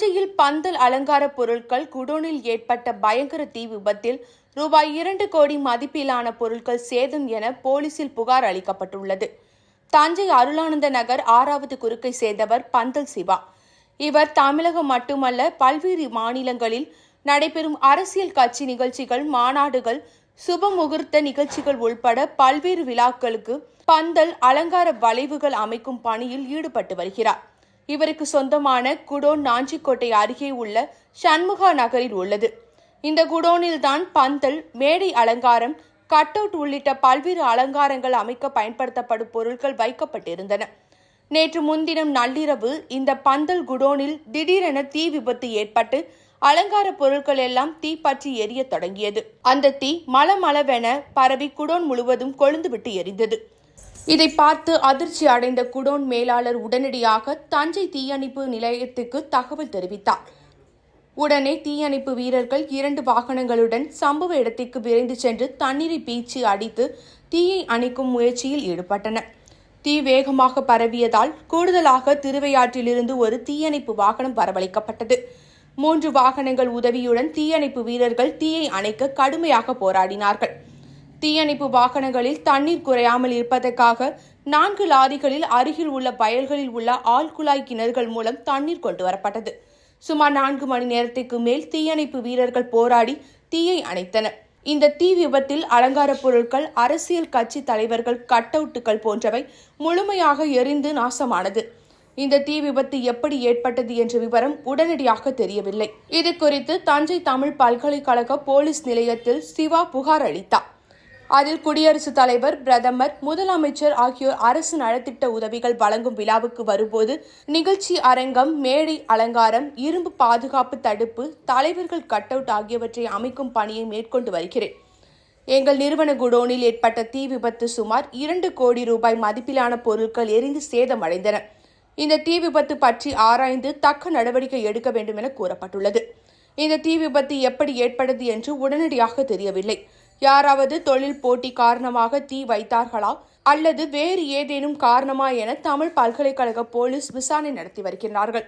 தஞ்சையில் பந்தல் அலங்கார பொருட்கள் குடோனில் ஏற்பட்ட பயங்கர தீ விபத்தில் ரூபாய் இரண்டு கோடி மதிப்பிலான பொருட்கள் சேதம் என போலீசில் புகார் அளிக்கப்பட்டுள்ளது. தஞ்சை அருளானந்த நகர் ஆறாவது குறுக்கை சேர்ந்தவர் பந்தல் சிவா. இவர் தமிழகம் மட்டுமல்ல பல்வேறு மாநிலங்களில் நடைபெறும் அரசியல் கட்சி நிகழ்ச்சிகள் மாநாடுகள் சுப முகூர்த்த நிகழ்ச்சிகள் உள்பட பல்வேறு விழாக்களுக்கு பந்தல் அலங்கார வளைவுகள் அமைக்கும் பணியில் ஈடுபட்டு வருகிறார். இவருக்கு சொந்தமான குடோன் நாஞ்சிக்கோட்டை அருகே உள்ள சண்முகா நகரில் உள்ளது. இந்த குடோனில்தான் பந்தல் மேடை அலங்காரம் கட் அவுட் உள்ளிட்ட பல்வேறு அலங்காரங்கள் அமைக்க பயன்படுத்தப்படும் பொருட்கள் வைக்கப்பட்டிருந்தன. நேற்று முன்தினம் நள்ளிரவு இந்த பந்தல் குடோனில் திடீரென தீ விபத்து ஏற்பட்டு அலங்கார பொருட்கள் எல்லாம் தீ பற்றி தொடங்கியது. அந்த தீ மளமளவென பரவி குடோன் முழுவதும் கொழுந்துவிட்டு எரிந்தது. இதை பார்த்து அதிர்ச்சி அடைந்த குடோன் மேலாளர் உடனடியாக தஞ்சை தீயணைப்பு நிலையத்துக்கு தகவல் தெரிவித்தார். உடனே தீயணைப்பு வீரர்கள் இரண்டு வாகனங்களுடன் சம்பவ இடத்திற்கு விரைந்து சென்று தண்ணீரை பீச்சி அடித்து தீயை அணைக்கும் முயற்சியில் ஈடுபட்டனர். தீ வேகமாக பரவியதால் கூடுதலாக திருவையாற்றிலிருந்து ஒரு தீயணைப்பு வாகனம் வரவழைக்கப்பட்டது. மூன்று வாகனங்கள் உதவியுடன் தீயணைப்பு வீரர்கள் தீயை அணைக்க கடுமையாக போராடினார்கள். தீயணைப்பு வாகனங்களில் தண்ணீர் குறையாமல் இருப்பதற்காக நான்கு லாரிகளில் அருகில் உள்ள வயல்களில் உள்ள ஆழ்குழாய் கிணறுகள் மூலம் தண்ணீர் கொண்டு வரப்பட்டது. சுமார் நான்கு மணி நேரத்திற்கு மேல் தீயணைப்பு வீரர்கள் போராடி தீயை அணைத்தனர். இந்த தீ விபத்தில் அலங்கார பொருட்கள் அரசியல் கட்சி தலைவர்கள் கட் அவுட்டுகள் போன்றவை முழுமையாக எரிந்து நாசமானது. இந்த தீ விபத்து எப்படி ஏற்பட்டது என்ற விவரம் உடனடியாக தெரியவில்லை. இது குறித்து தஞ்சை தமிழ் பல்கலைக்கழக போலீஸ் நிலையத்தில் சிவா புகார் அளித்தார். அதில் குடியரசுத் தலைவர் பிரதமர் முதலமைச்சர் ஆகியோர் அரசு நலத்திட்ட உதவிகள் வழங்கும் விழாவுக்கு வரும்போது நிகழ்ச்சி அரங்கம் மேடை அலங்காரம் இரும்பு பாதுகாப்பு தடுப்பு தலைவர்கள் கட் அவுட் ஆகியவற்றை அமைக்கும் பணியை மேற்கொண்டு வருகிறேன். எங்கள் நிறுவன குடோனில் ஏற்பட்ட தீ விபத்து சுமார் இரண்டு கோடி ரூபாய் மதிப்பிலான பொருட்கள் எரிந்து சேதமடைந்தன. இந்த தீ விபத்து பற்றி ஆராய்ந்து தக்க நடவடிக்கை எடுக்க வேண்டும் என கூறப்பட்டுள்ளது. இந்த தீ விபத்து எப்படி ஏற்பட்டது என்று உடனடியாக தெரியவில்லை. யாராவது தொழில் போட்டி காரணமாக தீ வைத்தார்களா? அல்லது வேறு ஏதேனும் காரணமா என தமிழ் பல்கலைக்கழக போலீஸ் விசாரணை நடத்தி வருகிறார்கள்